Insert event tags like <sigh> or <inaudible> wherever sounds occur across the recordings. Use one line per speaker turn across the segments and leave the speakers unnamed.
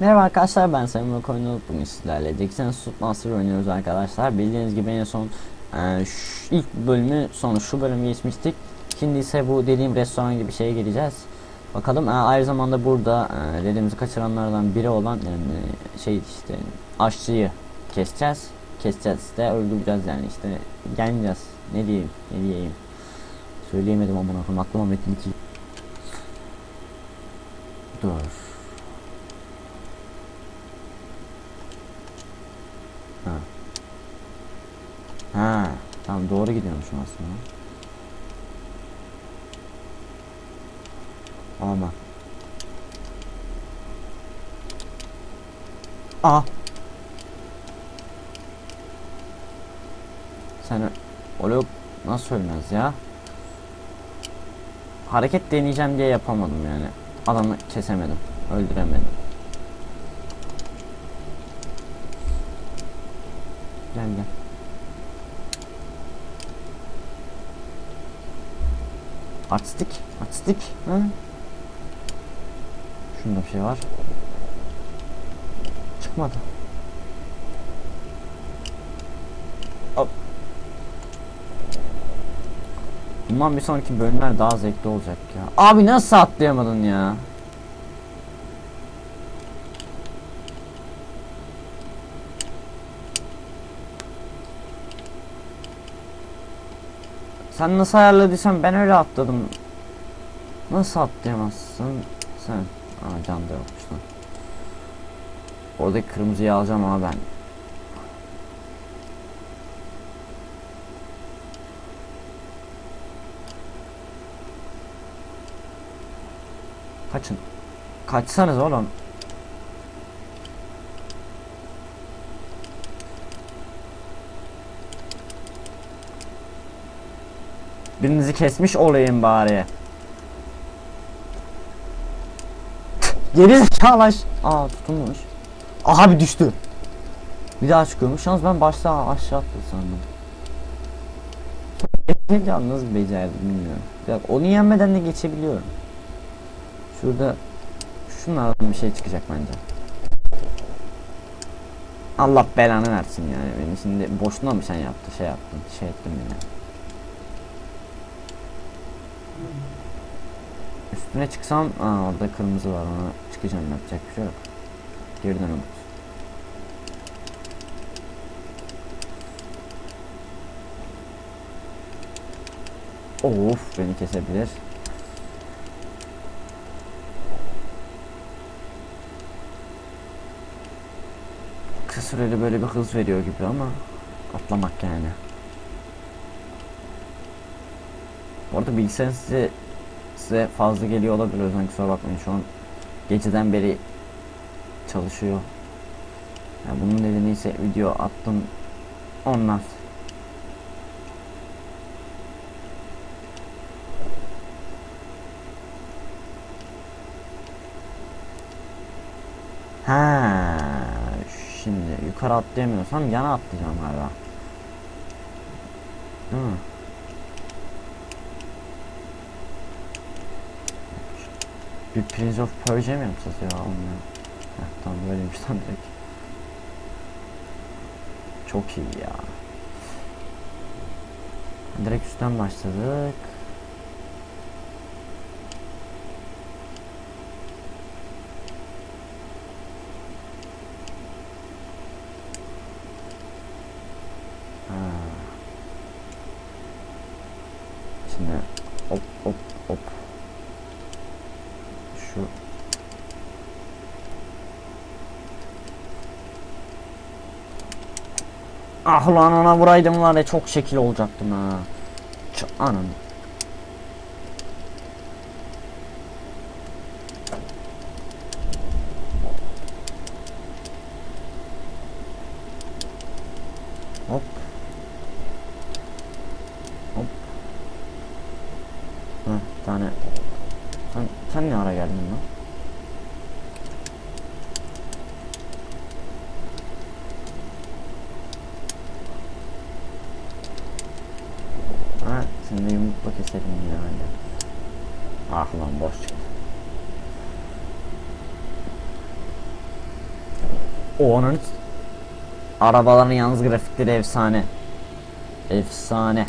Merhaba arkadaşlar ben Sayın Koyunluk bugün sizlerle Dixon Suit Master oynuyoruz arkadaşlar. Bildiğiniz gibi en son e, şu ilk bölümü sonra şu bölümü geçmiştik. Şimdi ise bu dediğim restoran gibi şeye gireceğiz. Bakalım e, aynı zamanda burada e, dediğimizi kaçıranlardan biri olan yani şey işte aşçıyı keseceğiz. Keseceğiz de öldüreceğiz yani işte gelmeyeceğiz. Ne diyeyim ne diyeyim? Söyleyemedim amına koyayım aklıma Metin 2 dur Ha, tamam doğru gidiyormuşum aslında. Ama. Aa. Sen öyle nasıl ölmez ya? Hareket deneyeceğim diye yapamadım yani. Adamı kesemedim. Öldüremedim. Gel gel. Artistik, artistik. Hı? Şunda bir şey var. Çıkmadı. Hop. Umarım bir sonraki bölümler daha zevkli olacak ya. Abi nasıl atlayamadın ya? Sen nasıl ayarladıysan ben öyle atladım. Nasıl atlayamazsın sen? Aa can da yokmuş lan. Oradaki kırmızıyı alacağım ama ben. Kaçın. Kaçsanız oğlum. Birinizi kesmiş olayım bari. Geri zekalı Aa tutulmuş. Aha bir düştü. Bir daha çıkıyormuş. Yalnız ben başta aşağı attı sandım. Geçince nasıl becerdim bilmiyorum. Ya, onu yenmeden de geçebiliyorum. Şurada şunlardan bir şey çıkacak bence. Allah belanı versin yani beni şimdi boşuna mı sen yaptı şey yaptın şey ettim beni. Üstüne çıksam aa orada kırmızı var ona çıkacağım yapacak bir şey yok. Geriden umut. Of beni kesebilir. Kısa süreli böyle bir hız veriyor gibi ama atlamak yani. Bu arada bilgisayarın size size fazla geliyor olabilir o yüzden kusura bakmayın şu an geceden beri çalışıyor. Yani bunun nedeni ise video attım ondan. Ha, şimdi yukarı atlayamıyorsam yana atlayacağım galiba. Değil mi? Bir Prince of Persia mi yapacağız ya onu? Heh, tamam böyleymiş tam direkt. Çok iyi ya. Direkt üstten başladık. Ha. Şimdi hop hop hop. Şu Ah lan ona vuraydım var ya çok şekil olacaktım ha. Ç anam. Hop. Hop. Heh, bir tane. Sen, sen ne ara geldin lan? Ha, seni keselim yani. Lan boş çıktı. O onun arabaların yalnız grafikleri efsane. Efsane.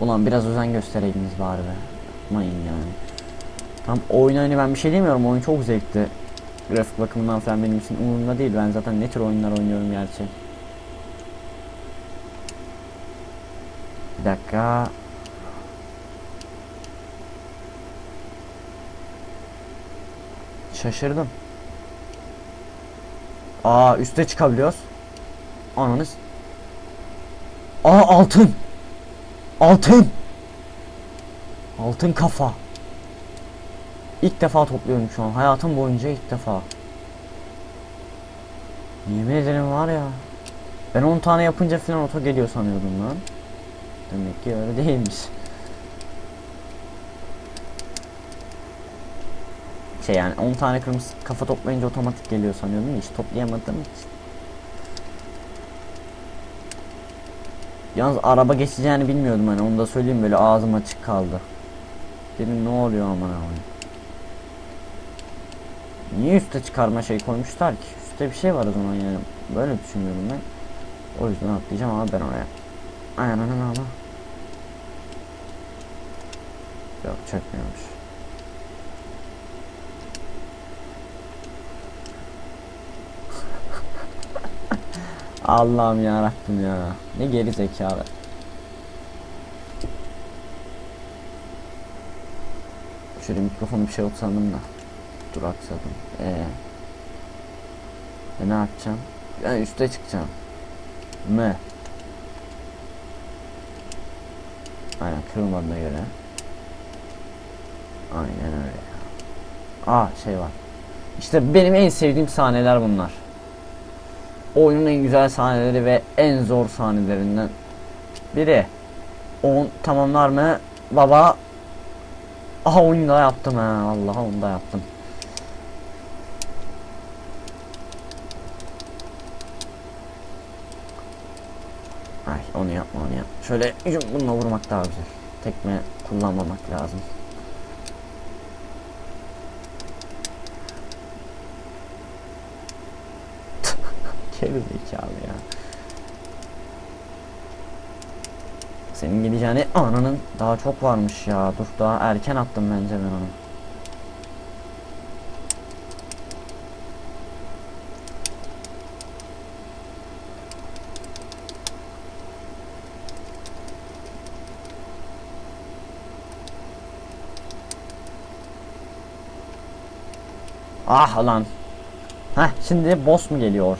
Ulan biraz özen göstereydiniz bari be. Yapmayın yani. Tam oyun hani ben bir şey demiyorum. Oyun çok zevkli. Grafik bakımından falan benim için umurumda değil. Ben zaten ne tür oyunlar oynuyorum gerçi. Bir dakika. Şaşırdım. Aa üste çıkabiliyoruz. Ananız. Aa altın. Altın. Altın kafa. İlk defa topluyorum şu an. Hayatım boyunca ilk defa. Yemin ederim var ya. Ben 10 tane yapınca falan oto geliyor sanıyordum lan. Demek ki öyle değilmiş. Şey yani 10 tane kırmızı kafa toplayınca otomatik geliyor sanıyordum. Hiç toplayamadım. Hiç. Yalnız araba geçeceğini bilmiyordum hani onu da söyleyeyim böyle ağzım açık kaldı. Dedim ne oluyor aman aman. Niye üste çıkarma şey koymuşlar ki? Üste bir şey var o zaman yani. Böyle düşünüyorum ben. O yüzden atlayacağım ama ben oraya. Aynen ama. Yok çökmüyormuş. Allah'ım ya Rabbim ya. Ne geri zekalı. Şöyle mikrofonu bir şey yok sandım da. Duraksadım. Ee. E ne yapacağım? Ben üste çıkacağım. M. Aynen kırılmadığına göre. Aynen öyle. Aa şey var. İşte benim en sevdiğim sahneler bunlar. Oyunun en güzel sahneleri ve en zor sahnelerinden biri. 10 tamamlar mı? Baba. Aha onu da yaptım ha. Allah onu da yaptım. Ay onu yapma onu yap. Şöyle bununla vurmak daha güzel. Tekme kullanmamak lazım. Geri zekalı ya. Senin gideceğini ananın daha çok varmış ya. Dur daha erken attım bence ben onu. Ah lan. Heh şimdi boss mu geliyor?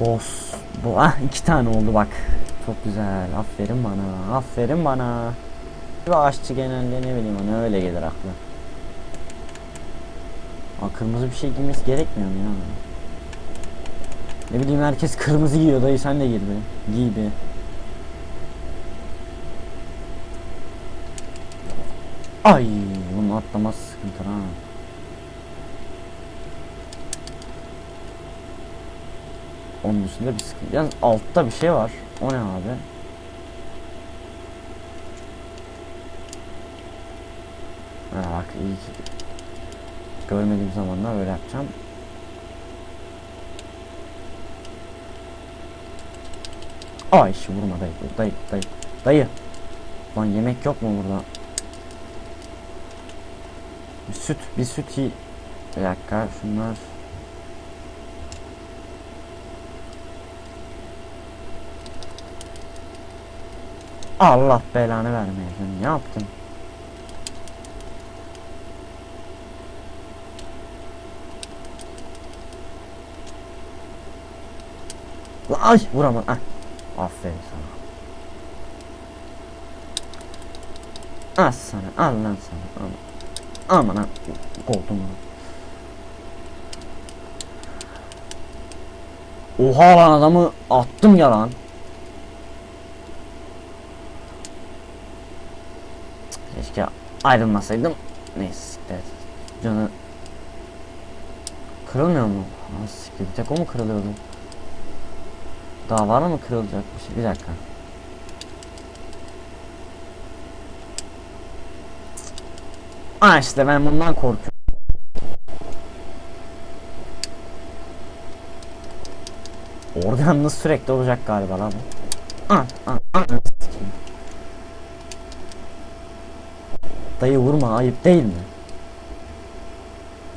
Boss. Bu ah iki tane oldu bak. Çok güzel. Aferin bana. Aferin bana. Ve aşçı genelde ne bileyim hani öyle gelir aklı. Aa, kırmızı bir şey giymesi gerekmiyor mu ya? Ne bileyim herkes kırmızı giyiyor dayı sen de giy be. Giy be. Ay bunu atlaması sıkıntı ha. Onun dışında bir sıkıntı. Yalnız altta bir şey var. O ne abi? Ha bak iyi ki görmediğim zamanlar öyle yapacağım. Ay şu vurma dayı dayı dayı dayı. Lan yemek yok mu burada? Bir süt bir süt iyi. Bir dakika şunlar. Allah belanı vermeyeceğim. Ne yaptın? Ay vuramadım. Ah. Aferin sana. Al sana. Al lan sana. Al. Aman ha. Koltuğumu. Oha lan adamı attım ya lan. Ayrılmasaydım. Neyse evet. Canı kırılmıyor mu? Nasıl bir tek o mu kırılıyordu? Daha var mı kırılacak bir şey? Bir dakika. Aa işte ben bundan korkuyorum. Yalnız sürekli olacak galiba lan. bu. An, an, an, sikeyim. Dayı vurma ayıp değil mi?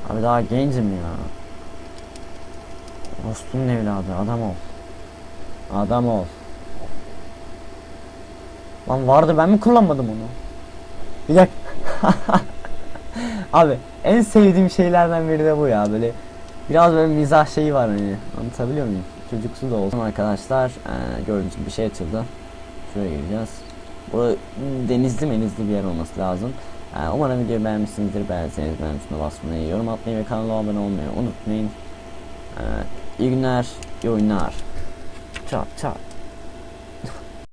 Abi daha gencim ya. Dostun evladı adam ol. Adam ol. Lan vardı ben mi kullanmadım onu? Bir dakika. <laughs> Abi en sevdiğim şeylerden biri de bu ya böyle biraz böyle mizah şeyi var hani anlatabiliyor muyum? Çocuksu da olsun arkadaşlar ee, gördüğünüz gibi bir şey açıldı. Şuraya gireceğiz. Bu hmm, denizli menizli bir yer olması lazım. Ee, umarım videoyu beğenmişsinizdir. Beğendiyseniz beğen tuşuna basmayı, yorum atmayı ve kanala abone olmayı unutmayın. Ee, iyi günler, iyi oyunlar. Çat çat.